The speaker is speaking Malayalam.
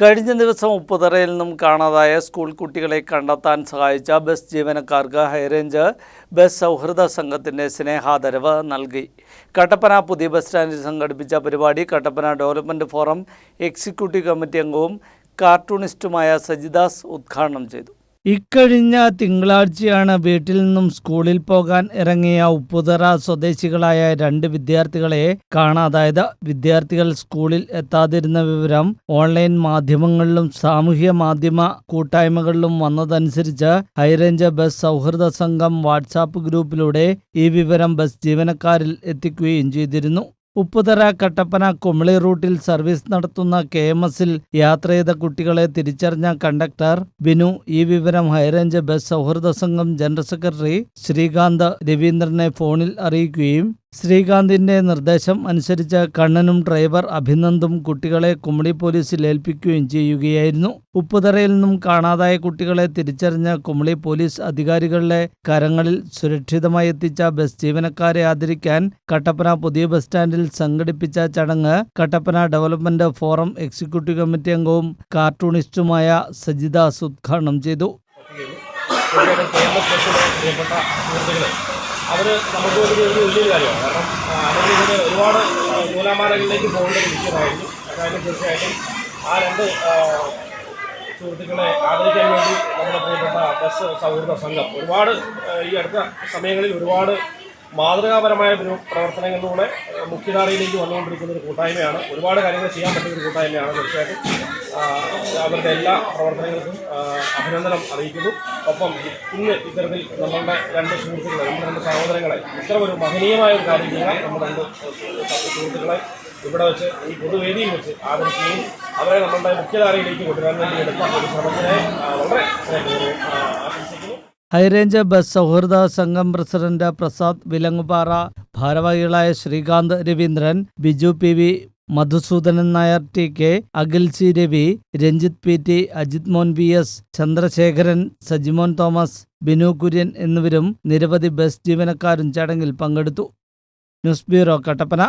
കഴിഞ്ഞ ദിവസം ഉപ്പുതറയിൽ നിന്നും കാണാതായ സ്കൂൾ കുട്ടികളെ കണ്ടെത്താൻ സഹായിച്ച ബസ് ജീവനക്കാർക്ക് ഹൈറേഞ്ച് ബസ് സൗഹൃദ സംഘത്തിന്റെ സ്നേഹാദരവ് നൽകി. കട്ടപ്പന പുതിയ ബസ് സ്റ്റാൻഡിൽ സംഘടിപ്പിച്ച പരിപാടി Kattappana development forum executive committee അംഗവും കാർട്ടൂണിസ്റ്റുമായ സജിദാസ് ഉദ്ഘാടനം ചെയ്തു. ഇക്കഴിഞ്ഞ തിങ്കളാഴ്ചയാണ് വീട്ടിൽ നിന്നും സ്കൂളിൽ പോകാൻ ഇറങ്ങിയ ഉപ്പുതറ സ്വദേശികളായ രണ്ട് വിദ്യാർത്ഥികളെ കാണാതായത് വിദ്യാർത്ഥികൾ സ്കൂളിൽ എത്താതിരുന്ന വിവരം ഓൺലൈൻ മാധ്യമങ്ങളിലും സാമൂഹ്യ മാധ്യമ കൂട്ടായ്മകളിലും വന്നതനുസരിച്ച് ഹൈറേഞ്ച് ബസ് സൗഹൃദ സംഘം വാട്സാപ്പ് ഗ്രൂപ്പിലൂടെ ഈ വിവരം ബസ് ജീവനക്കാരിൽ എത്തിക്കുകയും ചെയ്തിരുന്നു. ഉപ്പുതറ കട്ടപ്പന കുമളി റൂട്ടിൽ സർവീസ് നടത്തുന്ന കെ എം എസിൽ യാത്ര ചെയ്ത കുട്ടികളെ തിരിച്ചറിഞ്ഞ കണ്ടക്ടർ ബിനു ഈ വിവരം ഹൈറേഞ്ച് ബസ് സൗഹൃദ സംഘം ജനറൽ സെക്രട്ടറി ശ്രീകാന്ത് രവീന്ദ്രനെ ഫോണിൽ അറിയിക്കുകയും ശ്രീകാന്തിന്റെ നിർദ്ദേശം അനുസരിച്ച് കണ്ണനും ഡ്രൈവർ അഭിനന്ദും കുട്ടികളെ കുമളി പോലീസിൽ ഏൽപ്പിക്കുകയും ചെയ്യുകയായിരുന്നു. ഉപ്പുതറയിൽ നിന്നും കാണാതായ കുട്ടികളെ തിരിച്ചറിഞ്ഞ കുമളി പോലീസ് അധികാരികളുടെ കരങ്ങളിൽ സുരക്ഷിതമായി എത്തിച്ച ബസ് ജീവനക്കാരെ ആദരിക്കാൻ കട്ടപ്പന പുതിയ ബസ് സ്റ്റാൻഡിൽ സംഘടിപ്പിച്ച ചടങ്ങ് Kattappana development forum executive committee അംഗവും കാർട്ടൂണിസ്റ്റുമായ സജിദാസ് ഉദ്ഘാടനം ചെയ്തു. അവർ നമുക്ക് ഒരു വലിയൊരു കാര്യമാണ്. കാരണം അവർ ഇതിന് ഒരുപാട് ആ, നൂലാമാലകളിലേക്ക് പോകേണ്ട ഒരു വിഷയമായിരുന്നു. അതായത് തീർച്ചയായിട്ടും ആ രണ്ട് സുഹൃത്തുക്കളെ ആദരിക്കാൻ വേണ്ടി നമ്മുടെ പ്രിയപ്പെട്ട ബസ് സൗഹൃദ സംഘം. ഒരുപാട് ഈ അടുത്ത സമയങ്ങളിൽ ഒരുപാട് മാതൃകാപരമായ പ്രവർത്തനങ്ങളിലൂടെ മുഖ്യധാരയിലേക്ക് വന്നുകൊണ്ടിരിക്കുന്ന ഒരു കൂട്ടായ്മയാണ്. ഒരുപാട് കാര്യങ്ങൾ ചെയ്യാൻ പറ്റുന്ന ഒരു കൂട്ടായ്മയാണ് തീർച്ചയായിട്ടും. അവരുടെ എല്ലാ പ്രവർത്തനങ്ങൾക്കും അഭിനന്ദനം അറിയിക്കുന്നു. ഒപ്പം ഇന്ന് ഇത്തരത്തിൽ നമ്മളുടെ രണ്ട് സുഹൃത്തുക്കളെ നമ്മുടെ രണ്ട് സഹോദരങ്ങളെ ഇത്ര ഒരു മഹനീയമായ ഒരു കാര്യം ചെയ്യാൻ നമ്മുടെ രണ്ട് സുഹൃത്തുക്കളെ ഇവിടെ വെച്ച് ഈ പൊതുവേദിയിൽ വെച്ച് ആദരിക്കുകയും അവരെ നമ്മളുടെ മുഖ്യധാരയിലേക്ക് കൊണ്ടുവരാൻ വേണ്ടി എടുത്ത ഒരു ശ്രമത്തിനെ വളരെ ആശംസിക്കുന്നു. ഹൈറേഞ്ച് ബസ് സൗഹൃദ സംഘം പ്രസിഡന്റ് പ്രസാദ് വിലങ്ങുപാറ ഭാരവാഹികളായ Srikanth Raveendran Biju P V Madhusoodanan Nair T K Akhil C Ravi Ranjith P T Ajithmon V S Chandrasekharan Sajimon Thomas Binu Kurian എന്നിവരും നിരവധി ബസ് ജീവനക്കാരും ചടങ്ങിൽ പങ്കെടുത്തു. News bureau Kattappana.